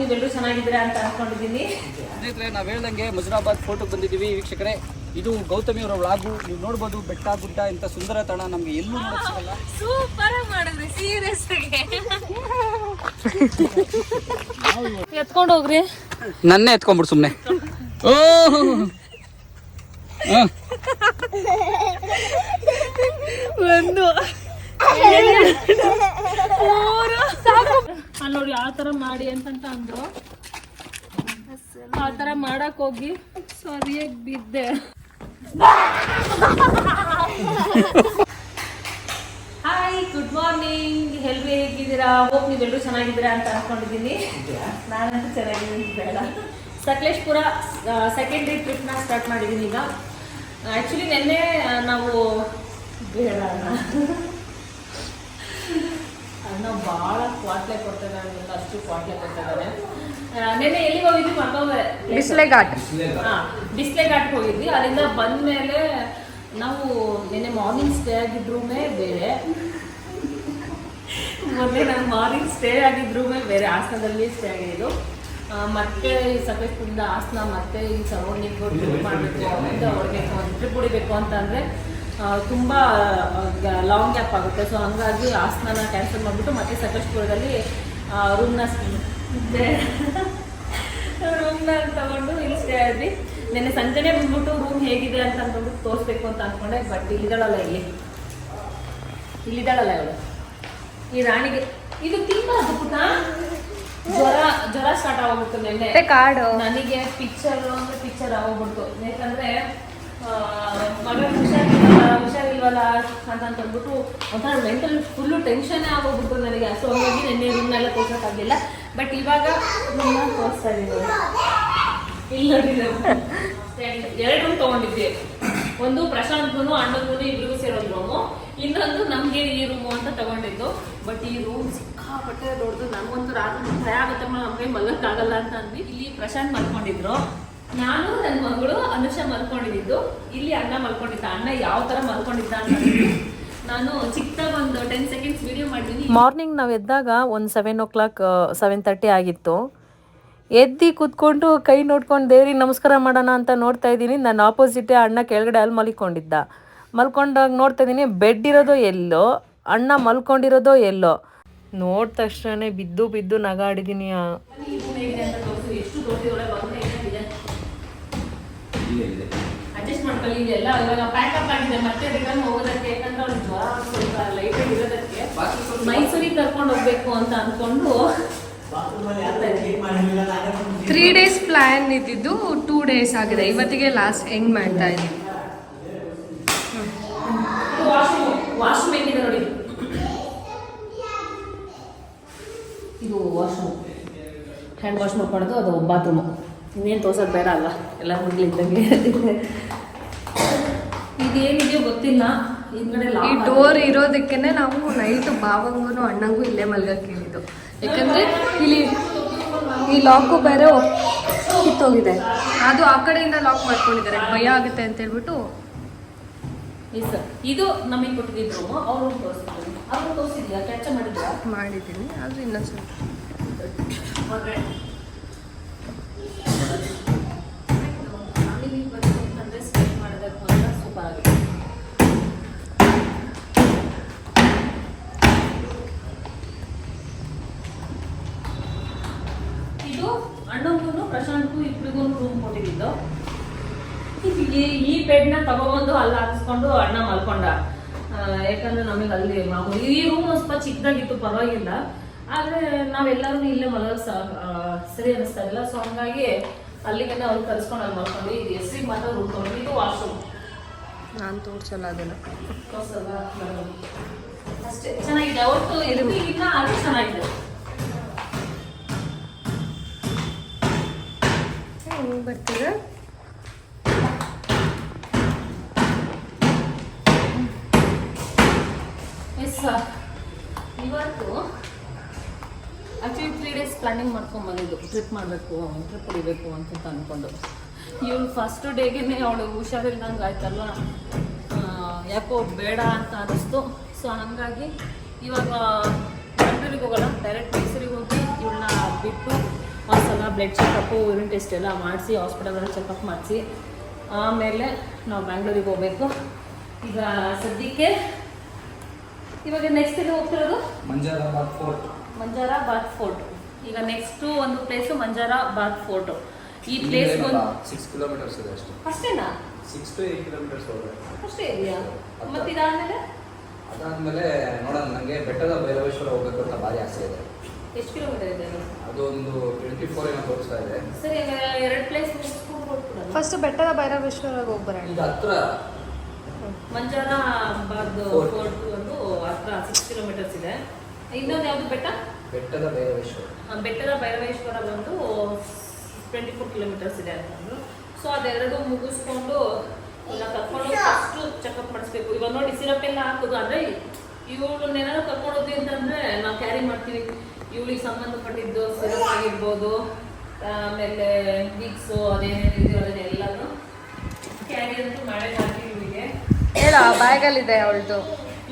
ನೀವೆಲ್ಲರೂ ಚೆನ್ನಾಗಿದ್ದೀರಾ ಅಂತ ಅನ್ಕೊಂಡಿದ್ದೀನಿ. ಸ್ನೇಹಿತರೆ ನಾವು ಹೇಳ್ದಂಗೆ ಮುಜರಾಬಾದ್ ಫೋಟೋ ಬಂದಿದ್ದೀವಿ. ವೀಕ್ಷಕರೇ ಇದು ಗೌತಮಿ ಅವರ ವ್ಲಾಗು ನೀವು ನೋಡ್ಬೋದು ಬೆಟ್ಟ ಗುಡ್ಡ ಇಂಥ ಸುಂದರ ತಾಣ ನಮಗೆ ಎಲ್ಲೂ ನೋಡಕ್ ಸಿಗಲ್ಲ ಸೂಪರ್ ಮಾಡಿದ್ರಿ ಸೀರಿಯಸ್ ಎತ್ಕೊಂಡು ಹೋಗ್ರಿ. ನನ್ನೇ ಎತ್ಕೊಂಡ್ಬಿಡು ಸುಮ್ಮನೆ ಓ! ಒಂದು. ಮೂರು. ಅಲ್ಲಿ ನೋಡಿ ಆ ಥರ ಮಾಡಿ ಅಂತಂತ ಅಂದ್ರು. ಆ ಥರ ಮಾಡಕ್ ಹೋಗಿ ಸರಿಯಾಗಿ ಬಿದ್ದೆ. ಹಾಯ್ ಗುಡ್ ಮಾರ್ನಿಂಗ್ ಎಲ್ರು ಹೇಗಿದ್ದೀರಾ? ಹೋಗಿ ನೀವೆಲ್ಲರೂ ಚೆನ್ನಾಗಿದ್ದೀರಾ ಅಂತ ಅನ್ಕೊಂಡಿದ್ದೀನಿ. ನಾನಂತೂ ಚೆನ್ನಾಗಿದ್ದೀನಿ ಬೇಡ. ಸಕಲೇಶ್ಪುರ ಸೆಕೆಂಡ್ ಡೇ ಟ್ರಿಪ್ನ ಸ್ಟಾರ್ಟ್ ಮಾಡಿದ್ದೀನಿ ಈಗ. ಆ್ಯಕ್ಚುಲಿ ನಿನ್ನೆ ನಾವು ಬೇಡ ಅಣ್ಣ ಬಹಳ ಭಾಳ ಕ್ವಾಟ್ಲೆ ನನಗೆ ಅಷ್ಟು ಕ್ವಾಟ್ಲೆ ಕೊಡ್ತಿದ್ದಾರೆ ನೆನ್ನೆ ನಿನ್ನೆ ಎಲ್ಲಿಗೆ ಹೋಗಿದ್ವಿ ಮತ್ತೊಮ್ಮೆ ಬಿಸ್ಲೆ ಘಾಟ್. ಹಾಂ ಬಿಸ್ಲೆ ಘಾಟ್ಗೆ ಹೋಗಿದ್ವಿ. ಅಲ್ಲಿಂದ ಬಂದಮೇಲೆ ನಾವು ನಿನ್ನೆ ಮಾರ್ನಿಂಗ್ ಸ್ಟೇ ಆಗಿದ್ರೂಮೇ ಬೇರೆ. ಮೊದಲೇ ನಾನು ಮಾರ್ನಿಂಗ್ ಸ್ಟೇ ಆಗಿದ್ರೂಮೇ ಬೇರೆ ಹಾಸನದಲ್ಲಿ ಸ್ಟೇ ಆಗಿದ್ದು. ಮತ್ತೆ ಈ ಸಕಲೇಶ್ಪುರದಿಂದ ಹಾಸನ ಮತ್ತೆ ಈ ಸರೌಂಡಿಂಗ್ ಟ್ರಿಪ್ ಮಾಡಬೇಕು ಅಂತ ಹೊರಬೇಕು ಟ್ರಿಪ್ ಹೊಡಿಬೇಕು ಅಂತಂದರೆ ತುಂಬ ಲಾಂಗ್ ಗ್ಯಾಪ್ ಆಗುತ್ತೆ. ಸೊ ಹಂಗಾಗಿ ಆಸ್ನಾನ ಕ್ಯಾನ್ಸಲ್ ಮಾಡಿಬಿಟ್ಟು ಮತ್ತೆ ಸಕಲೇಶ್ಪುರದಲ್ಲಿ ರೂಮ್ನ ರೂಮ್ನ ತಗೊಂಡು ಇಲ್ಲಿ ಸ್ಟೇ ಆದ್ವಿ. ನಿನ್ನೆ ಸಂಜೆನೆ ಬಂದ್ಬಿಟ್ಟು ರೂಮ್ ಹೇಗಿದೆ ಅಂತ ಅಂದ್ಬಿಟ್ಟು ತೋರಿಸ್ಬೇಕು ಅಂತ ಅನ್ಕೊಂಡೆ ಬಟ್ ಇಲ್ಲಿದ್ದಾಳಲ್ಲ ಇಲ್ಲಿ. ಇಲ್ಲಿದ್ದಾಳಲ್ಲ ಇವಳು. ಈ ರಾಣಿಗೆ ಇದು ತಿನ್ನಬಾರ್ದು ಪುಟ್ಟ ಜ್ವರ ಜ್ವರ ಸ್ಟಾರ್ಟ್ ಆಗೋಗ್ಬಿಡ್ತು ನಿನ್ನೆ. ಕಾಡು. ನನಗೆ ಪಿಕ್ಚರ್ ಅಂದ್ರೆ ಪಿಕ್ಚರ್ ಆಗೋಗ್ಬಿಡ್ತು. ಯಾಕಂದ್ರೆ ಮಗ ಹುಷಾರಿಲ್ವಲ್ಲ ಹುಷಾರಿಲ್ವಲ್ಲ ಅಂತ ಅಂದ್ಬಿಟ್ಟು ಒಂಥರ ಮೆಂಟಲ್ ಫುಲ್ಲು ಟೆನ್ಷನ್ ಆಗೋಗ್ಬಿಟ್ಟು ನನಗೆ. ಸೊ ಹಂಗಾಗಿ ನೆನ್ನೆ ರೂಮ್ನೆಲ್ಲ ತೋರ್ಸೋಕ್ಕಾಗಿಲ್ಲ ಬಟ್ ಇವಾಗ ರೂಮ್ನ ತೋರಿಸ್ತಾ ಇದ್ದೀನಿ ಇಲ್ಲಿ ಎರಡು ರೂಮ್ ತೊಗೊಂಡಿದ್ದೆ. ಒಂದು ಪ್ರಶಾಂತ್ನು ಅಣ್ಣಗೂ ಇಬ್ರಿಗೂ ಸೇರೋದು ರೂಮು ಇನ್ನೊಂದು ನಮಗೆ ಈ ರೂಮು ಅಂತ ತಗೊಂಡಿದ್ದು. ಬಟ್ ಈ ರೂಮ್ ಸಿಕ್ಕಾಪಟ್ಟೆ ದೊಡ್ಡದು. ನಮ್ಗಂತೂ ರಾತ್ರಿ ಭಯ ಆಗುತ್ತೆ ನಮಗೆ ಮಲಗಕ್ಕಾಗಲ್ಲ ಅಂತ ಅಂದ್ವಿ. ಇಲ್ಲಿ ಪ್ರಶಾಂತ್ ಮಲ್ಕೊಂಡಿದ್ರು. ನಾನು ನನ್ನ ಮಗಳು ಅನುಷ ಮಲ್ಕೊಂಡಿದ್ದು. ಇಲ್ಲಿ ಅಣ್ಣ ಮಲ್ಕೊಂಡಿದ್ದ. ಅಣ್ಣ ಯಾವ ತರ ಮಲ್ಕೊಂಡಿದ್ದ ಅಂತ ನಾನು ಚಿಕ್ಕದಾಗ ಒಂದು ಟೆನ್ ಸೆಕೆಂಡ್ಸ್ ವಿಡಿಯೋ ಮಾಡಿದ್ದೀನಿ ಮಾರ್ನಿಂಗ್ ನಾವು ಎದ್ದಾಗ ಒಂದು seven o'clock seven thirty ಆಗಿತ್ತು. ಎದ್ದು ಕೂತ್ಕೊಂಡು ಕೈ ನೋಡ್ಕೊಂಡು ದೇವ್ರಿಗೆ ನಮಸ್ಕಾರ ಮಾಡೋಣ ಅಂತ ನೋಡ್ತಾ ಇದ್ದೀನಿ. ನನ್ನ ಆಪೋಸಿಟೇ ಅಣ್ಣ ಕೆಳಗಡೆ ಅಲ್ಲಿ ಮಲ್ಕೊಂಡಿದ್ದ. ಮಲ್ಕೊಂಡಾಗ ನೋಡ್ತಾ ಇದ್ದೀನಿ ಬೆಡ್ ಇರೋದೋ ಎಲ್ಲೋ ಅಣ್ಣ ಮಲ್ಕೊಂಡಿರೋದೋ ಎಲ್ಲೋ. ನೋಡಿದ ತಕ್ಷಣ ಬಿದ್ದು ಬಿದ್ದು ನಗಾಡಿದ್ದೀನಿ ತೋರಿಸಿ. ಎಷ್ಟು ಇದೆಲ್ಲ ಇವಾಗ ಪ್ಯಾಕಪ್ ಆಗಿದೆ ಮತ್ತೆ ರಿಟರ್ನ್ ಹೋಗೋದಕ್ಕೆ ಯಾಕಂದ್ರೆ ಅವ್ಳು ಜ್ವರ ಸ್ವಲ್ಪ ಲೈಟ್ ಇರೋದಕ್ಕೆ ಮೈಸೂರಿಗೆ ಕರ್ಕೊಂಡು ಹೋಗ್ಬೇಕು ಅಂತ ಅನ್ಕೊಂಡು ತ್ರೀ ಡೇಸ್ ಪ್ಲಾನ್ ಇದ್ದಿದ್ದು ಟೂ ಡೇಸ್ ಆಗಿದೆ. ಇವತ್ತಿಗೆ ಲಾಸ್ಟ್ ಹೆಂಗ್ ಮಾಡ್ತಾ ಇದ್ದೀವಿ ವಾಶ್ರೂಮ್ ಹೇಗಿದೆ ನೋಡಿ. ಇದು ವಾಶ್ರೂಮ್ ಹ್ಯಾಂಡ್ ವಾಶ್ ಮಾಡ್ಕೊಳ್ಳೋದು ಅದು ಬಾತ್ರೂಮು ಇನ್ನೇನು ತೋರ್ಸೋದು ಬೇಡ ಅಲ್ಲ ಎಲ್ಲ ಹುಡ್ಲಿದ್ದಂಗೆ ಇದೇನಿದೆಯೋ ಗೊತ್ತಿಲ್ಲ. ಈ ಡೋರ್ ಇರೋದಕ್ಕೇನೆ ನಾವು ನೈಟ್ ಬಾವಂಗೂ ಅಣ್ಣಂಗೂ ಇಲ್ಲೇ ಮಲ್ಗಕ್ಕೆ ಹೇಳಿದ್ದು. ಯಾಕಂದ್ರೆ ಇಲ್ಲಿ ಈ ಲಾಕು ಬೇರೆ ಕಿತ್ತೋಗಿದೆ ಅದು ಆ ಕಡೆಯಿಂದ ಲಾಕ್ ಮಾಡ್ಕೊಂಡಿದ್ದಾರೆ. ಭಯ ಆಗುತ್ತೆ ಅಂತ ಹೇಳ್ಬಿಟ್ಟು ಇದು ನಮಗೆ ಕೊಟ್ಟಿದ್ದು. ಅವರು ಅವ್ರು ತೋರಿಸಿದ್ಯಾ? ಮಾಡಿದ್ಯಾ? ಮಾಡಿದ್ದೀನಿ. ಆದರೆ ಇನ್ನೊಂದು ಸ್ವಲ್ಪ ಫ್ಯಾಮಿಲಿ ಬಗ್ಗೆ ಅಂದರೆ ಸ್ಟೇ ಮಾಡೋದಕ್ಕೆ ಮಾತ್ರ ಸೂಪರ್ ಆಗಿದೆ ಇದು ಅಣ್ಣಂಗೂ ಪ್ರಶಾಂತ್ಗೂ ಇಬ್ಬರಿಗೂ ಕೊಟ್ಟಿದ್ದು ಈ ಈ ಬೆಡ್ನ ತಗೊಬಂದು ಅಲ್ಲಿ ಹಾಕಿಸ್ಕೊಂಡು ಅಣ್ಣ ಮಲ್ಕೊಂಡ. ಯಾಕಂದ್ರೆ ನಮಗೆ ಅಲ್ಲಿ ಮಾಮೂಲಿ ಈ ರೂಮ್ ಸ್ವಲ್ಪ ಚಿಕ್ಕದಾಗಿತ್ತು ಪರವಾಗಿಲ್ಲ. ಆದ್ರೆ ನಾವೆಲ್ಲರೂ ಇಲ್ಲೇ ಮಲಗ ಸರಿ ಅನಿಸ್ತಾ ಇಲ್ಲ ಸೊ ಹಂಗಾಗಿ ಅಲ್ಲಿಗೆ ಅವ್ರು ಕರೆಸ್ಕೊಂಡು ಅಲ್ಲಿ ಮಲ್ಕೊಂಡು ಇದು ಎಸ್ ಮಾತ್ರ ರೂಮ್ ತಗೊಂಡು ಇದು ವಾಶ್ರೂಮ್. ನಾನು ತೋರಿಸಲ್ಲ ಅದನ್ನು. ಅಷ್ಟೇ. ಚೆನ್ನಾಗಿದೆ. ಅವತ್ತು ಇದು ಅದು ಚೆನ್ನಾಗಿದೆ. ಹೆಂಗ್ ಬರ್ತೀರಾ? ಎಸ್ ಇವತ್ತು ಆ್ಯಕ್ಚುಲಿ ತ್ರೀ ಡೇಸ್ ಪ್ಲಾನಿಂಗ್ ಮಾಡ್ಕೊಂಡು ಬಂದಿದ್ದು. ಟ್ರಿಪ್ ಮಾಡಬೇಕು ಟ್ರಿಪ್ ಹೊಡಿಬೇಕು ಅಂತ ಅಂದ್ಕೊಂಡು ಇವಳು ಫಸ್ಟ್ ಡೇಗೆ ಅವಳು ಹುಷಾರಿಲ್ದಂಗೆ ಆಯ್ತಲ್ವ ಯಾಕೋ ಬೇಡ ಅಂತ ಅನ್ನಿಸ್ತು. ಸೊ ಹಾಗಾಗಿ ಇವಾಗ ಬೆಂಗಳೂರಿಗೆ ಹೋಗೋಲ್ಲ ಡೈರೆಕ್ಟ್ ಮೈಸೂರಿಗೆ ಹೋಗಿ ಇವಳನ್ನ ಬಿಟ್ಟು ಇವಾಗ ಬ್ಲಡ್ ಚೆಕಪ್ಪು ಯೂರಿನ್ ಟೆಸ್ಟ್ ಎಲ್ಲ ಮಾಡಿಸಿ ಹಾಸ್ಪಿಟಲಲ್ಲಿ ಚೆಕಪ್ ಮಾಡಿಸಿ. ಆಮೇಲೆ ನಾವು ಬ್ಯಾಂಗ್ಳೂರಿಗೆ ಹೋಗ್ಬೇಕು. ಈಗ ಸದ್ಯಕ್ಕೆ ಇವಾಗ ನೆಕ್ಸ್ಟ್ ಇಲ್ಲಿ ಹೋಗ್ತಿರೋದು? Manjarabad fort Manjarabad fort ಈಗ ನೆಕ್ಸ್ಟು ಒಂದು ಪ್ಲೇಸು ಮಂಜಾರ ಬಾತ್ ಫೋರ್ಟ್ ಈ ಪ್ಲೇಸ್ ಒಂದು ಸಿಕ್ಸ್ ಕಿಲೋಮೀಟರ್ಸ್ ಇದೆ ಅಷ್ಟೇ. ಅಷ್ಟೇನಾ? ಸಿಕ್ಸ್ ಟು ಏಟ್ ಕಿಲೋಮೀಟರ್ಸ್ ಹೋದ್ರೆ. ಅಷ್ಟೇ ಇದೆಯಾ ಮತ್ತೆ ಇದಾದ್ಮೇಲೆ ಅದಾದ್ಮೇಲೆ ನೋಡೋಣ ನನಗೆ ಬೆಟ್ಟದ ಭೈರವೇಶ್ವರ ಹೋಗಬೇಕು ಅಂತ ಭಾರಿ ಆಸೆ ಇದೆ. ಎಷ್ಟು ಕಿಲೋಮೀಟರ್ ಇದೆ ಒಂದು ಟ್ವೆಂಟಿ ಫೋರ್ ಏನೋ ತೋರಿಸ್ತಾ ಇದೆ. ಎರಡು ಪ್ಲೇಸ್ ಫಸ್ಟ್ ಬೆಟ್ಟದ ಭೈರವೇಶ್ವರ ಹೋಗಿ ಬರೋಣ. ಈಗ ಹತ್ರ. ಮಂಜಾನ ಬಾರ್ದು. ಫೋರ್ಟ್ ಒಂದು ಹತ್ರ ಸಿಕ್ಸ್ ಕಿಲೋಮೀಟರ್ಸ್ ಇದೆ. ಇನ್ನೊಂದು ಯಾವುದು ಬೆಟ್ಟ? ಬೆಟ್ಟದ ಭೈರವೇಶ್ವರ. ಆ, ಬೆಟ್ಟದ ಭೈರವೇಶ್ವರ ಬಂದು ಟ್ವೆಂಟಿ ಫೋರ್ ಕಿಲೋಮೀಟರ್ಸ್ ಇದೆ ಅಂತಂದ್ರು ಸೊ ಅದೆರಡು ಮುಗಿಸ್ಕೊಂಡು ಎಲ್ಲ ಕರ್ಕೊಂಡು ಫಸ್ಟು ಚೆಕಪ್ ಮಾಡಿಸ್ಬೇಕು. ಇವಾಗ ನೋಡಿ ಸಿರಪ್ ಎಲ್ಲ ಹಾಕೋದು ಅಂದರೆ ಇವಳನ್ನ ಏನಾದ್ರು ಕರ್ಕೊಂಡು ಹೋದ್ವಿ ಅಂತಂದ್ರೆ ನಾವು ಕ್ಯಾರಿ ಮಾಡ್ತೀವಿ. ಇವಳಿಗೆ ಸಂಬಂಧಪಟ್ಟಿದ್ದು ಸಿರಪ್ ಆಗಿರ್ಬೋದು ಆಮೇಲೆ ವಿಕ್ಸು ಅದೇನೇನಿದೆಯೋ ಅದನ್ನೆಲ್ಲನೂ ಕ್ಯಾರಿ ಅಂತೂ ಮಾಡೇ ಮಾಡ್ತೀವಿ ಇವಳಿಗೆ. ಹೇಳ ಬ್ಯಾಗಲ್ಲಿದೆ ಅವಳದು.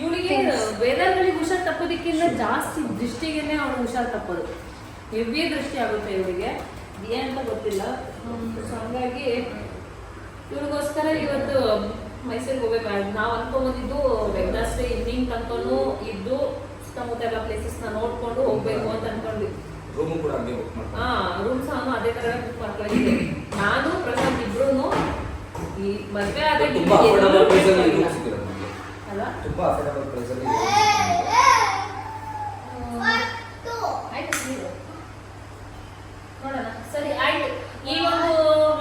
ಇವಳಿಗೆ ವೇದರ್ಗಳಿಗೆ ಹುಷಾರ್ ತಪ್ಪೋದಕ್ಕಿಂತ ಜಾಸ್ತಿ ದೃಷ್ಟಿಗೆನೆ ಅವಳು ಹುಷಾರ್ ತಪ್ಪೋದು. ಹೆವಿ ದೃಷ್ಟಿ ಆಗುತ್ತೆ ಇವಳಿಗೆ. ಏನಂತ ಗೊತ್ತಿಲ್ಲ. ಸೊ ಹಂಗಾಗಿ ಇವಳಿಗೋಸ್ಕರ ಇವತ್ತು ಮೈಸೂರಿಗೆ ಹೋಗ್ಬೇಕು. ನಾವು ಅನ್ಕೊಂಬಂದಿದ್ದು ವೆಡ್ನಸ್ಡೇ ಇವ್ನಿಂಗ್ ತನಕನೂ ಇದ್ದು ಸುತ್ತಮುತ್ತ ಎಲ್ಲ ಪ್ಲೇಸಸ್ನ ನೋಡ್ಕೊಂಡು ಹೋಗ್ಬೇಕು ಅಂತ ಅನ್ಕೊಂಡ್ವಿ ರೂಮ್ ಕೂಡ ಹಂಗೆ ಬುಕ್ ಮಾಡ್ತಾರೆ ಹಾ ರೂಮ್ ಸಹ ಅದೇ ತರ ಬುಕ್ ಮಾಡ್ಕೊಂಡಿದ್ದೆ ನಾನು ಪ್ರಸಾದ್ ಇಬ್ರು ಈ ಮದುವೆ ಆದ ತುಂಬಾ ಅಫೋರ್ಡಬಲ್ ಪ್ರೈಸಲ್ಲಿ ರೂಮ್ ಸಿಕ್ಕಿದೆ ನಮಗೆ. ಅಲ್ಲ ತುಂಬಾ ಅಫೋರ್ಡಬಲ್ ಪ್ರೈಸಲ್ಲಿ ಆಯ್ತು ನೋಡೋಣ. ಸರಿ ಆಯ್ತು. ಈ ಒಂದು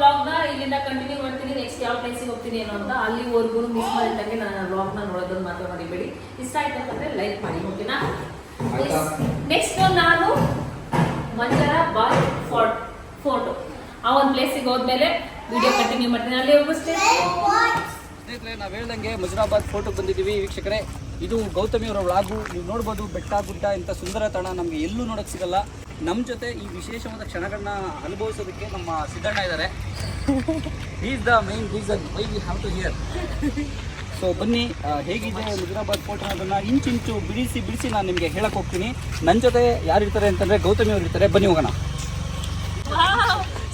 ವ್ಲಾಗ್ನ ಇಲ್ಲಿಂದ ಕಂಟಿನ್ಯೂ ಮಾಡ್ತೀನಿ ನೆಕ್ಸ್ಟ್ ಯಾವ ಪ್ಲೇಸಿಗೆ ಹೋಗ್ತೀನಿ ಏನೋ ಅಂತ ಅಲ್ಲಿವರೆಗೂ ಮಿಸ್ ಮಾಡಿದಂಗೆ ನಾನು ವ್ಲಾಗ್ನ ನೋಡೋದನ್ನು ಮಾತ್ರ ಮರಿಬೇಡಿ. ಇಷ್ಟ ಆಯ್ತು ಅಂತಂದ್ರೆ ಲೈಕ್ ಮಾಡಿ ಓಕೆನಾ? ನೆಕ್ಸ್ಟ್ ನಾನು ಮಂಜರ ಬಾಯ್ ಫೋಟೋ ಆ ಒಂದು ಪ್ಲೇಸಿಗೆ ಹೋದ್ಮೇಲೆ ವಿಡಿಯೋ ಕಂಟಿನ್ಯೂ ಮಾಡ್ತೀನಿ. ಅಲ್ಲಿವರೆಗೂ stay ಸ್ನೇಹಿತರೆ ನಾವು ಹೇಳ್ದಂಗೆ ಮುಜರಾಬಾದ್ ಫೋಟೋ ಬಂದಿದ್ದೀವಿ. ವೀಕ್ಷಕರೇ ಇದು ಗೌತಮಿ ಅವರ ವ್ಲಾಗು ನೀವು ನೋಡ್ಬೋದು ಬೆಟ್ಟ ಗುಡ್ಡ ಇಂಥ ಸುಂದರ ತಾಣ ನಮಗೆ ಎಲ್ಲೂ ನೋಡೋಕ್ಕೆ ಸಿಗಲ್ಲ. ನಮ್ಮ ಜೊತೆ ಈ ವಿಶೇಷವಾದ ಕ್ಷಣಗಳನ್ನ ಅನುಭವಿಸೋದಕ್ಕೆ ನಮ್ಮ ಸಿದ್ದಣ್ಣ ಇದ್ದಾರೆ is the main reason why we have to here so ಬನ್ನಿ ಹೇಗಿದೆ ಮುಜರಾಬಾದ್ ಫೋಟೋ ಇಂಚು ಇಂಚಿಂಚು ಬಿಡಿಸಿ ಬಿಡಿಸಿ ನಾನು ನಿಮಗೆ ಹೇಳಕ್ಕೆ ಹೋಗ್ತೀನಿ. ನನ್ನ ಜೊತೆ ಯಾರು ಇರ್ತಾರೆ ಅಂತಂದರೆ ಗೌತಮಿ ಅವರು ಇರ್ತಾರೆ. ಬನ್ನಿ ಹೋಗೋಣ.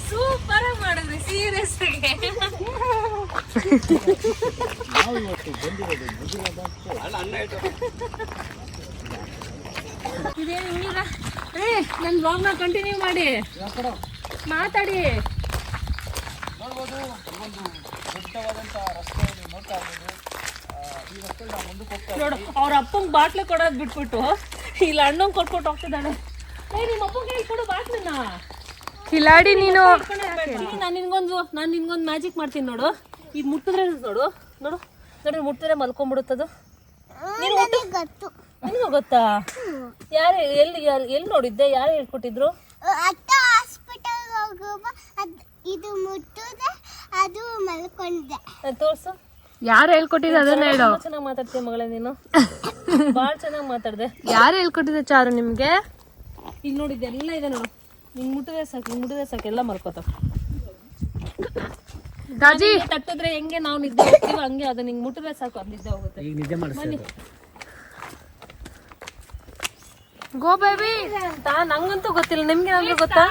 ಸೂಪರ್ ಮಾಡಿದ್ರಿ ಸೀರಿಯಸ್ ಇದೇನು ಹಿಂಗಿಲ್ಲ ಏ ನನ್ನ ವ್ಲಾಗ್ನ ಕಂಟಿನ್ಯೂ ಮಾಡಿ. ಮಾತಾಡಿ. ನೋಡ್ಬೋದು ಒಂದು ದೊಡ್ಡವಾದಂಥ ರಸ್ತೆ ನೀವು ನೋಡ್ತಾ ಇರ್ಬೋದು ಈ ರಸ್ತೆ ನಾವು ಮುಂದಕ್ಕೆ ಹೋಗ್ತಾ ನೋಡು ಅವ್ರ ಅಪ್ಪಂಗೆ ಬಾಟ್ಲು ಕೊಡೋದು ಬಿಟ್ಬಿಟ್ಟು ಇಲ್ಲ ಅಣ್ಣಂಗೆ ಕೊಟ್ಕೊಟ್ಟು ಹೋಗ್ತಿದ್ದಾಳೆ. ಏ ನಿಮ್ಮ ಅಪ್ಪಂಗೆ ಕೊಡು ಬಾಟ್ಲನ್ನ. ಕಿಲಾಡಿ ನೀನು ನಾನು ನಿನ್ಗೊಂದು ನಾನು ನಿನ್ಗೊಂದು ಮ್ಯಾಜಿಕ್ ಮಾಡ್ತೀನಿ ನೋಡು. ಈಗ ಮುಟ್ಟಿದ್ರೆ ನೋಡು. ನೋಡು. ನೋಡಿ ಮುಟ್ಟಿದ್ರೆ ಮಲ್ಕೊಂಡ್ಬಿಡುತ್ತದು. ನೀನು ಗೊತ್ತು. ನಿನಗೂ ಗೊತ್ತಾ? ಯಾರು ಎಲ್ಲಿ ಎಲ್ಲಿ ನೋಡಿದ್ದೆ? ಯಾರು ಹೇಳ್ಕೊಟ್ಟಿದ್ರು? ಅತ್ತ ಹಾಸ್ಪಿಟಲ್ ಹೋಗುವ ಇದು ಮುಟ್ಟುದೆ ಅದು ಮಲ್ಕೊಂಡಿದೆ ತೋರ್ಸು. ಯಾರು ಹೇಳ್ಕೊಟ್ಟಿದ್ದು ಅದನ್ನ ಹೇಳು. ಚೆನ್ನಾಗಿ ಮಾತಾಡ್ತೀಯ ಮಗಳೇ ನೀನು. ಭಾಳ ಚೆನ್ನಾಗಿ ಮಾತಾಡ್ದೆ. ಯಾರು ಹೇಳ್ಕೊಟ್ಟಿದ್ದೆ ಚಾರು ನಿಮಗೆ? ಈಗ ನೋಡಿದ್ದೆ ಎಲ್ಲ ಇದೆ ನೋಡು. ನಿಂಗೆ ಮುಟ್ಟಿದ್ರೆ ಸಾಕು ನಿಂಗೆ ಮುಟ್ಟಿದ್ರೆ ಸಾಕು ಎಲ್ಲ ಮಲ್ಕೋತಾವ ದಾಜಿ. ತಟ್ಟಿದ್ರೆ ಹೆಂಗೆ ನಾವು ನಿದ್ದೆ ಹೋಗ್ತೀವಿ ಹಂಗೆ ಅದು ನಿಂಗೆ ಮುಟ್ಟಿದ್ರೆ ಸಾಕು ಅದು ನಿದ್ದೆ ಹೋಗುತ್ತೆ. ಈಗ ನಿಜ ಬನ್ನಿ. ಗೋ ಬೇಬಿ ಅಂತ ನಂಗಂತೂ ಗೊತ್ತಿಲ್ಲ. ನಿಮ್ಗೆ ಏನಾದ್ರು ಗೊತ್ತಾ?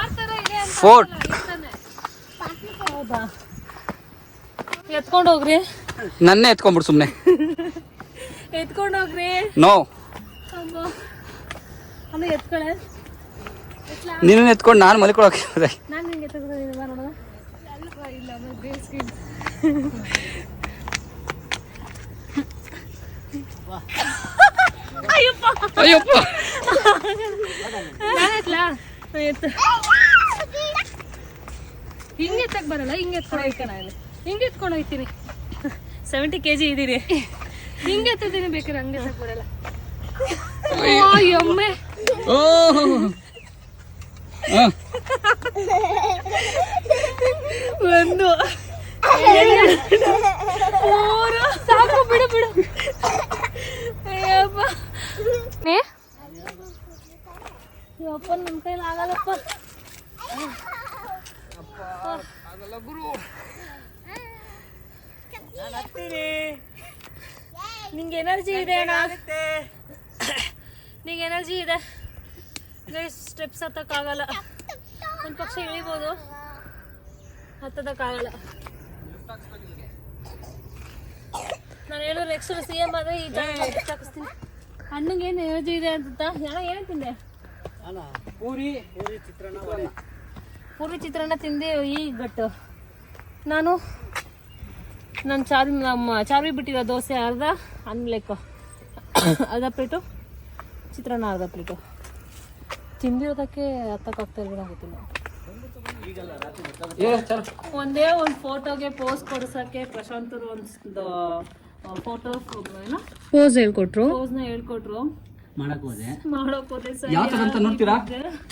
ಫೋರ್ಟ್ ಹೌದಾ? ಎತ್ಕೊಂಡು ಹೋಗ್ರಿ. ನನ್ನೇ ಎತ್ಕೊಂಡ್ಬಿಡು ಸುಮ್ಮನೆ ಎತ್ಕೊಂಡು ಹೋಗ್ರಿ. ನೋ ಅಬ್ಬಾ. ಅಲ್ಲ ಎತ್ಕೊಳೆ. ನಿನ್ನ ಎತ್ಕೊಂಡು ನಾನು ಮಲ್ಕೊಳಕ್ಕೆ ನಾನು ನಿಂಗೆ ಎತ್ಕೊಂಡು ಬಾ ನೋಡೋಣ. ಅಯ್ಯಪ್ಪ. ಅಯ್ಯಪ್ಪ. ನಾನು ಎತ್ಲಾ ಎತ್ತು ಹಿಂಗೆ ಎತ್ತಕ್ ಬರಲ್ಲ ಹಿಂಗೆ ಎತ್ಕೊಂಡು ಹೋಯ್ತಾನ ಹಿಂಗೆ ಎತ್ಕೊಂಡು ಹೋಗ್ತೀನಿ ಸೆವೆಂಟಿ ಕೆ ಜಿ ಇದ್ದೀರಿ. ಹಿಂಗೆ ಎತ್ತಿದ್ದೀನಿ ಬೇಕಾದ್ರೆ ಹಂಗೆ ಎತ್ತಕ್ ಬರಲ್ಲ. ಎಮ್ಮೆ. ಓ. ಹಾಂ ಒಂದು. ಮೂರು. ಸಾಕು ಬಿಡು ಬಿಡು. ಅಯ್ಯಪ್ಪ. ಯಪ್ಪ ನನ್ನ ಕೈಲಿ ಆಗಲ್ಲಪ್ಪ ನಿಂಗೆ ಎನರ್ಜಿ ಇದೆ ಅಣ್ಣ ನಿಂಗೆ ಎನರ್ಜಿ ಇದೆ ಸ್ಟೆಪ್ಸ್ ಹತ್ತಕ್ಕಾಗಲ್ಲ ಒಂದು ಪಕ್ಷ ಇಳಿಬೋದು ಹತ್ತದಕ್ಕಾಗಲ್ಲ ನಾನು ಹೇಳೋ ನೆಕ್ಸ್ಟ್ ಸಿ ಎಂ ಆದರೆ ಈ ಜಾಗ ಹಾಕಿಸ್ತೀನಿ ಅಣ್ಣಂಗೆ ಏನು ಎನರ್ಜಿ ಇದೆ ಅಂತ ಅಣ್ಣ ಏನು ತಿಂದೆ ಪೂರಿ ಪೂರಿ ಚಿತ್ರಾನ್ನ ವಡೆ. ಪೂರ್ವಿ ಚಿತ್ರಾನ್ನ ತಿಂದೆ ಈ ಗಟ್ಟು. ನಾನು ನನ್ನ ಚಾರ್ ನಮ್ಮ ಚಾರ್ವಿ ಬಿಟ್ಟಿರೋ ದೋಸೆ ಅರ್ಧ ಆಮ್ಲೆಕ್ ಅರ್ಧ ಪ್ಲೇಟು ಚಿತ್ರಾನ್ನ ಅರ್ಧ ಪ್ಲೇಟು. ತಿಂದಿರೋದಕ್ಕೆ ಹತ್ತಕ್ಕಾಗ್ತಾ ಇರೋ ಗೊತ್ತಿಲ್ಲ. ಏ ಚಲೋ. ಒಂದೇ ಒಂದು ಫೋಟೋಗೆ ಪೋಸ್ ಕೊಡ್ಸೋಕ್ಕೆ ಪ್ರಶಾಂತರು ಒಂದು ಫೋಟೋ ಏನೋ? ಪೋಸ್ ಹೇಳ್ಕೊಟ್ರು. ಪೋಸ್ನ ಹೇಳ್ಕೊಟ್ರು. ಮಾಡಕ್ ಹೋದೆ. ಮಾಡೋಕ್ ಹೋದೆ ಸರ್ ಯಾವ ತರ ಅಂತ ನೋಡ್ತೀರಾ?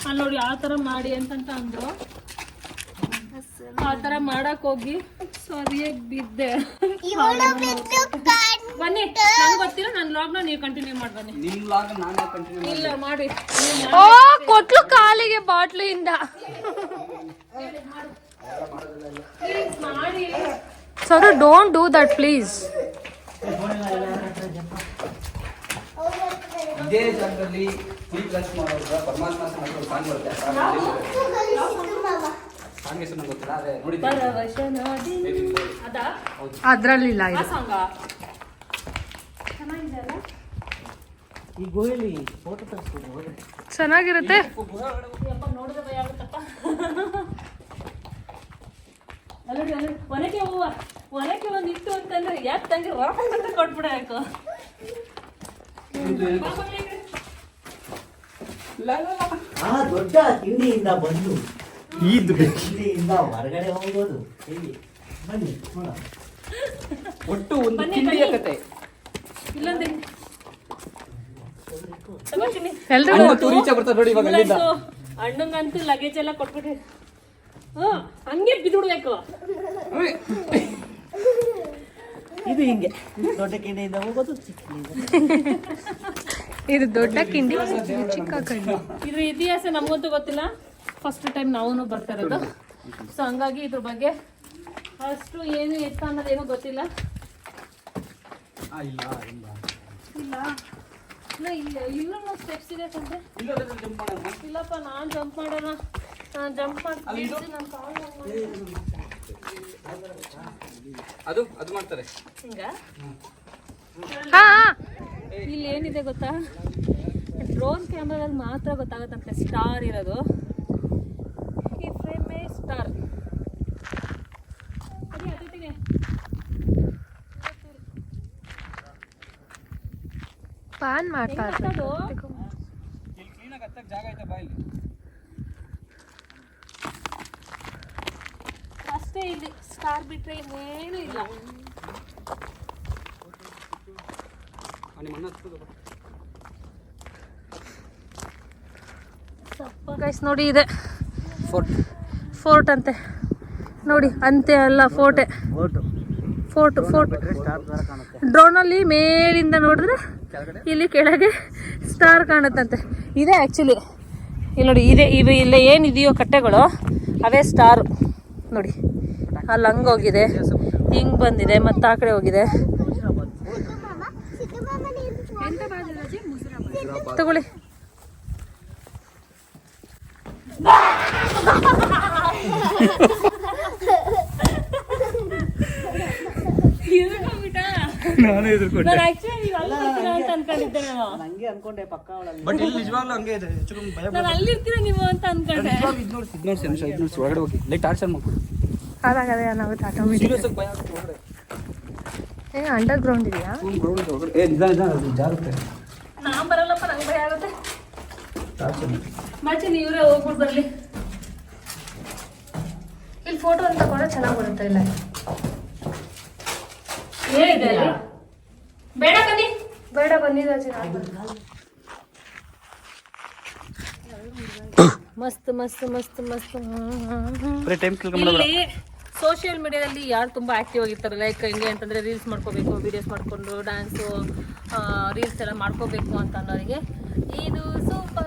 ಅಲ್ಲಿ ನೋಡಿ ಯಾವ ತರ ಮಾಡಿ ಅಂತಂತ ಅಂದ್ರು. ಆ ತರ ಮಾಡಕ್ ಹೋಗಿ ಸರಿಯಾಗಿ ಬಿದ್ದೆ. ಬನ್ನಿ ನಂಗೆ ಗೊತ್ತಿಲ್ಲ ನನ್ನ ಲಾಗ್ನ ನೀವು ಕಂಟಿನ್ಯೂ ಮಾಡಿ ಬನ್ನಿ. ನಿಮ್ ಲಾಗ್ ನಾನೇ ಕಂಟಿನ್ಯೂ ಇಲ್ಲ ಮಾಡಿ. ಓ ಕೊಟ್ಲು ಕಾಲಿಗೆ ಬಾಟ್ಲು ಇಂದ. ಮಾಡಿ. Sir don't do that please ಇದೇ ಜಾಗದಲ್ಲಿ ಫುಲ್ ಕ್ಲಚ್ ಮಾಡೋದ್ರ ಪರಮಾತ್ಮ ಸಾಂಗ್ ಬರುತ್ತೆ. ಸಾಂಗ್ ಹೆಸರು ನಂಗೆ ಗೊತ್ತಿಲ್ಲ ಅದೇ ನೋಡಿದ್ದೀನಿ. ಪರವಶನಾದಿ ಅದಾ? ಅದ್ರಲ್ಲಿಲ್ಲ ಆ ಇದು ಸಾಂಗ ಈ ಗೋಯಲ್ಲಿ ಫೋಟೋ ತೆಗೆಸ್ಬೋದು ಚೆನ್ನಾಗಿರುತ್ತೆ. ಒನಕೆ ಹೂವ. ಒನಕೆ ಒಂದು ಇತ್ತು ಅಂತಂದ್ರೆ ಯಾಕೆ ತಂಗಿ ವಾಪಸ್ ಅಂತ ಕೊಟ್ಬಿಡಬೇಕು ಆ ದೊಡ್ಡ ಕಿಂಡಿಯಿಂದ ಬಂದು ಈದ್ ತಿಂಡಿಯಿಂದ ಹೊರಗಡೆ ಹೋಗೋದು. ಹೇಗೆ ಬನ್ನಿ ನೋಡ ಒಟ್ಟು ಒಂದು ಕಿಂಡಿಯ ಕತೆ ಅಲ್ಲಿಂದ. ಅಣ್ಣಂಗಂತೂ ಲಗೇಜ್ ಎಲ್ಲ ಕೊಟ್ಬಿಟ್ರಿ. ಹ್ಮ್ ಹಂಗೆ ಬಿದ್ಬಿಡ್ಬೇಕು ಇದು ಹಿಂಗೆ. ದೊಡ್ಡ ಕಿಂಡಿಯಿಂದ ಹೋಗೋದು ಚಿಕ್ಕ ಕಿಂಡಿಯಿಂದ ಇದು ದೊಡ್ಡ ಕಿಂಡಿ ಇದು ಚಿಕ್ಕ ಕಿಂಡಿ ಇದ್ರ ಇತಿಹಾಸ ನಮಗಂತೂ ಗೊತ್ತಿಲ್ಲ. ಫಸ್ಟ್ ಟೈಮ್ ನಾವು ಬರ್ತಾ ಇರೋದು. ಸೊ ಹಂಗಾಗಿ ಇದ್ರ ಬಗ್ಗೆ ಅಷ್ಟು ಏನು ಎತ್ತ ಅನ್ನೋದೇನು ಗೊತ್ತಿಲ್ಲ. ಆ, ಇಲ್ಲ ಇಲ್ಲ. ಇಲ್ಲ ಇಲ್ಲ ಇಲ್ಲ ಸ್ಟೆಪ್ಸ್ ಇದೆ ಮಾಡೋಣ. ಇಲ್ಲಪ್ಪ ನಾನು ಜಂಪ್ ಮಾಡೋಣ. ನಾನು ಜಂಪ್ ಮಾಡಿ ನಾನು ಕಾಲು ಅದು ಅದು ಮಾಡ್ತಾರೆ. ಹಿಂಗ? ಹಾ ಇಲ್ಲಿ ಏನಿದೆ ಗೊತ್ತಾ? ಡ್ರೋನ್ ಕ್ಯಾಮ್ರಾದಲ್ಲಿ ಮಾತ್ರ ಗೊತ್ತಾಗುತ್ತಂತೆ. ಸ್ಟಾರ್ ಇರೋದು. ಈ ಫ್ರೇಮೇ ಸ್ಟಾರ್ ಪಾನ್ ಮಾಡ್ತಾ ಇಲ್ಲಿ ಅಷ್ಟೇ ಇಲ್ಲಿ. ಸ್ಟಾರ್ ಬಿಟ್ರೆ ಇನ್ನೇನು ಇಲ್ಲ ಆ, ನಿಮ್ಮ ಅಣ್ಣ ಹತ್ಬೋದು ಬಾ. ಗೈಸ್ ನೋಡಿ ಇದೆ. ಫೋರ್ಟ್ ಅಂತೆ. ನೋಡಿ ಅಂತೆ ಅಲ್ಲ ಫೋರ್ಟೆ ಫೋರ್ಟ್ ಫೋರ್ಟ್ ಡ್ರೋನಲ್ಲಿ ಮೇಲಿಂದ ನೋಡಿದ್ರೆ ಇಲ್ಲಿ ಕೆಳಗೆ ಸ್ಟಾರ್ ಕಾಣುತ್ತಂತೆ. ಇದೆ ಆ್ಯಕ್ಚುಲಿ ಇಲ್ಲಿ ನೋಡಿ ಇದೆ ಇವು ಇಲ್ಲ ಏನಿದೆಯೋ ಕಟ್ಟೆಗಳು ಅವೇ ಸ್ಟಾರ್ ನೋಡಿ ಅಲ್ಲಿ ಹಂಗೋಗಿದೆ ಹೋಗಿದೆ ಹಿಂಗೆ ಬಂದಿದೆ ಮತ್ತು ಆ ಕಡೆ ಹೋಗಿದೆ ತಗೊಳ್ಳಿ ನಾನೇ ಎದುರ್ಕೊಂಡೆ ನಾನು ಆಕ್ಚುಲಿ ನೀವು ಅಲ್ಲಿ ಬರ್ತೀರಾ ಅಂತ ಅನ್ಕೊಂಡಿದ್ದೆ ನಾನು ಹಂಗೆ ಅನ್ಕೊಂಡೆ ಪಕ್ಕ ಅವಳಲ್ಲಿ. ಬಟ್ ಇಲ್ಲಿ ನಿಜವಾಗ್ಲೂ ಹಂಗೆ ಇದೆ. ಹೆಚ್ಚು ಕಮ್ಮಿ ಭಯ ನಾನು ಅಲ್ಲಿರ್ತೀರ ನೀವು ಅಂತ ಅನ್ಕೊಂಡೆ. ಇದು ನೋಡಿ ಇದು ನೋಡಿ ನಿಮಿಷ ಇದು ನೋಡಿ ಒಳಗಡೆ ಹೋಗಿ. ಲೈಟ್ ಟಾರ್ಚರ್ ಮಾಡ್ಕೊಡಿ. ಅದಾಗದೆ ನಾವು ಆಟೋಮೆಟಿಕ್ ಸೀರಿಯಸ್ ಆಗಿ ಭಯ ಆಗುತ್ತೆ ಒಳಗಡೆ ಏ ಅಂಡರ್ ಗ್ರೌಂಡ್ ಇದೆಯಾ ಗ್ರೌಂಡ್ ಇದೆ ಏ ನಿಧಾನ ನಿಧಾನ ಅದು ಜಾರುತ್ತೆ. ನಾನ್ ಬರಲ್ಲಪ್ಪ ನಂಗೆ ಮಚ್ಚಿ ನೀವೇ ಹೋಗ್ಬಿಟ್ಟು ಬರ್ಲಿ. ಇಲ್ಲಿ ಫೋಟೋ ಅಂತ ಕೂಡ ಚೆನ್ನಾಗಿ ಬರುತ್ತೆ ಇಲ್ಲ. ಏನಿದೆ ಅಲ್ಲಿ? ಬೇಡ ಬನ್ನಿ. ಬೇಡ ಬಂದಿದೆ ಮಸ್ತ್ ಮಸ್ತ್ ಮಸ್ತ್ ಮಸ್ತ್. ಇಲ್ಲಿ ಸೋಷಿಯಲ್ ಮೀಡಿಯಾದಲ್ಲಿ ಯಾರು ತುಂಬಾ ಆಕ್ಟಿವ್ ಆಗಿರ್ತಾರೆ ಲೈಕ್ ಹೆಂಗೆ ಅಂತಂದ್ರೆ ರೀಲ್ಸ್ ಮಾಡ್ಕೋಬೇಕು ವಿಡಿಯೋಸ್ ಮಾಡ್ಕೊಂಡು ಡ್ಯಾನ್ಸು ರೀಲ್ಸ್ ಎಲ್ಲ ಮಾಡ್ಕೋಬೇಕು ಅಂತ ಅನ್ನೋರಿಗೆ. ಇದು ಸೂಪರ್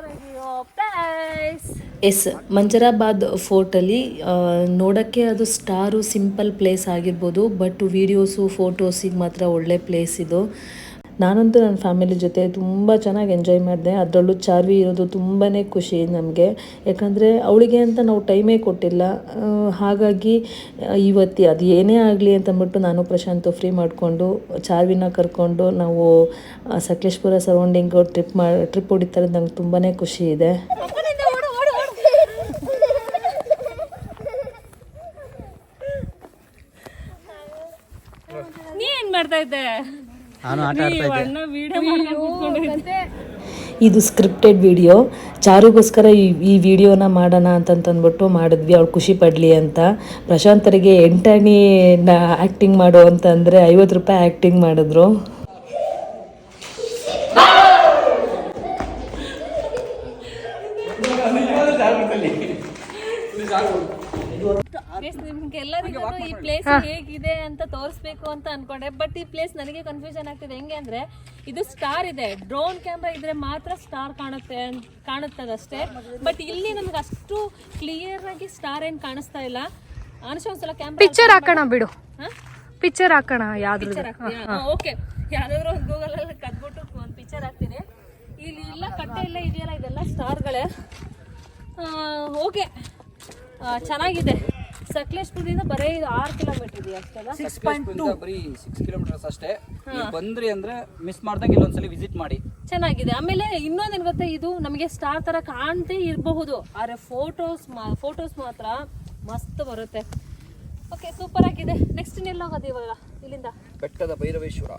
ಎಸ್, ಮಂಜರಾಬಾದ್ ಫೋರ್ಟಲ್ಲಿ ನೋಡೋಕ್ಕೆ ಅದು ಸ್ಟಾರು ಸಿಂಪಲ್ ಪ್ಲೇಸ್ ಆಗಿರ್ಬೋದು, ಬಟ್ ವೀಡಿಯೋಸು, ಫೋಟೋಸಿಗೆ ಮಾತ್ರ ಒಳ್ಳೆ ಪ್ಲೇಸ್ ಇದು. ನಾನಂತೂ ನನ್ನ ಫ್ಯಾಮಿಲಿ ಜೊತೆ ತುಂಬ ಚೆನ್ನಾಗಿ ಎಂಜಾಯ್ ಮಾಡಿದೆ. ಅದರಲ್ಲೂ ಚಾರ್ವಿ ಇರೋದು ತುಂಬಾ ಖುಷಿ ನಮಗೆ. ಯಾಕಂದರೆ ಅವಳಿಗೆ ಅಂತ ನಾವು ಟೈಮೇ ಕೊಟ್ಟಿಲ್ಲ. ಹಾಗಾಗಿ ಇವತ್ತು ಅದು ಏನೇ ಆಗಲಿ ಅಂತಂದ್ಬಿಟ್ಟು ನಾನು ಪ್ರಶಾಂತ್ ಫ್ರೀ ಮಾಡಿಕೊಂಡು, ಚಾರ್ವಿನ ಕರ್ಕೊಂಡು ನಾವು ಸಕಲೇಶ್ಪುರ ಸರೌಂಡಿಂಗು ಟ್ರಿಪ್ ಮಾ ಟ್ರಿಪ್ ಹೊಡಿತಾರೆ ನಂಗೆ ತುಂಬಾ ಖುಷಿ ಇದೆ. ಏನ್ ಮಾಡ್ತಾ ಇದ್ದೆ? ನಾನು ಆಟ ಆಡ್ತಾ ಇದ್ದೆ. ಇದು ಸ್ಕ್ರಿಪ್ಟೆಡ್ ವಿಡಿಯೋ ಚಾರುಗೋಸ್ಕರ ಈ ಈ ವಿಡಿಯೋನ ಮಾಡೋಣ ಅಂತಂತಂದ್ಬಿಟ್ಟು ಮಾಡಿದ್ವಿ. ಅವಳು ಖುಷಿ ಪಡಲಿ ಅಂತ. ಪ್ರಶಾಂತರಿಗೆ ಎಂಟಾಣಿ ಆ್ಯಕ್ಟಿಂಗ್ ಮಾಡು ಅಂತಂದರೆ ಐವತ್ತು ರೂಪಾಯಿ ಆ್ಯಕ್ಟಿಂಗ್ ಮಾಡಿದ್ರು. ನಿಮ್ಗೆಲ್ಲರಿಗೂ ಈ ಪ್ಲೇಸ್ ಹೇಗಿದೆ ಅಂತ ತೋರಿಸ್ಬೇಕು ಅಂತ ಅನ್ಕೊಂಡೆ. ಬಟ್ ಈ ಪ್ಲೇಸ್ ನನಗೆ ಕನ್ಫ್ಯೂಷನ್ ಆಗ್ತಿದೆ. ಹೆಂಗೆ ಅಂದ್ರೆ ಇದು ಸ್ಟಾರ್ ಇದೆ. ಡ್ರೋನ್ ಕ್ಯಾಮ್ರಾ ಇದ್ರೆ ಮಾತ್ರ ಸ್ಟಾರ್ ಕಾಣುತ್ತೆ ಅಂತ- ಕಾಣುತ್ತದಷ್ಟೇ. ಬಟ್ ಇಲ್ಲಿ ನಮ್ಗೆ ಅಷ್ಟು ಕ್ಲಿಯರ್ ಆಗಿ ಸ್ಟಾರ್ ಏನ್ ಕಾಣಿಸ್ತಾ ಇಲ್ಲ. ಅನಿಸೋ ಒಂದ್ಸಲ ಕ್ಯಾಮ್ರಾ ಪಿಕ್ಚರ್ ಹಾಕೋಣ ಬಿಡು. ಪಿಕ್ಚರ್ ಹಾಕೋಣ ಯಾವ್ದು ಓಕೆ ಯಾವ್ದಾದ್ರು ಒಂದು ಗೂಗಲ್ ಅಲ್ಲಿ ಕದ್ಬಿಟ್ಟು ಒಂದು ಪಿಕ್ಚರ್ ಹಾಕ್ತೀನಿ. ಇಲ್ಲಿ ಇಲ್ಲ ಕಟ್ಟೆ ಎಲ್ಲ ಇದೆಯಲ್ಲ ಇದೆಲ್ಲ ಸ್ಟಾರ್ಗಳೇ ಓಕೆ ಚೆನ್ನಾಗಿದೆ. ಸಕಲೇಶ್ಪುರದಿಂದ ಬರೀ ಇದು ಆರು ಕಿಲೋಮೀಟರ್ ಇದೆಯಾ ಅಷ್ಟೆಲ್ಲ ಸಕಲೇಶ್ಪುರದಿಂದ ಬರೀ ಸಿಕ್ಸ್ ಕಿಲೋಮೀಟರ್ಸ್ ಅಷ್ಟೇ. ನೀವು ಬಂದ್ರಿ ಅಂದ್ರೆ ಮಿಸ್ ಮಾಡ್ದಂಗೆ ಇಲ್ಲೊಂದ್ಸಲಿ ವಿಸಿಟ್ ಮಾಡಿ. ಚೆನ್ನಾಗಿದೆ. ಆಮೇಲೆ ಇನ್ನೊಂದೇನು ಗೊತ್ತಾ ಇದು ನಮಗೆ ಸ್ಟಾರ್ ತರ ಕಾಣ್ತೇ ಇರಬಹುದು. ಆದ್ರೆ ಫೋಟೋಸ್ ಫೋಟೋಸ್ ಮಾತ್ರ ಮಸ್ತ್ ಬರುತ್ತೆ. ಓಕೆ ಸೂಪರ್ ಆಗಿದೆ. ನೆಕ್ಸ್ಟ್ ಇನ್ನೆಲ್ಲ ಹೋಗೋದು ಇವಾಗ? ಇಲ್ಲಿಂದ? ಬೆಟ್ಟದ ಭೈರವೇಶ್ವರ.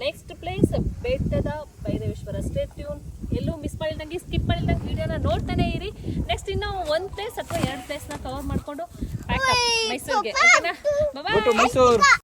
ನೆಕ್ಸ್ಟ್ ಪ್ಲೇಸ್ ಬೆಟ್ಟದ ಭೈರವೇಶ್ವರ ಸ್ಟೇ ಟ್ಯೂನ್ ಎಲ್ಲೂ ಮಿಸ್ ಮಾಡಿಲ್ದಂಗೆ ಸ್ಕಿಪ್ ಮಾಡಿಲ್ದಂಗೆ ವಿಡಿಯೋನ ನೋಡ್ತಾನೆ ಇರಿ. ನೆಕ್ಸ್ಟ್ ಇನ್ನೂ ಒಂದ್ ಪ್ಲೇಸ್ ಅಥವಾ ಎರಡು ಪ್ಲೇಸ್ನ ಕವರ್ ಮಾಡ್ಕೊಂಡು ಮೈಸೂರಿಗೆ ಓಕೆನಾ ಬಾಯ್ ಮೈಸೂರು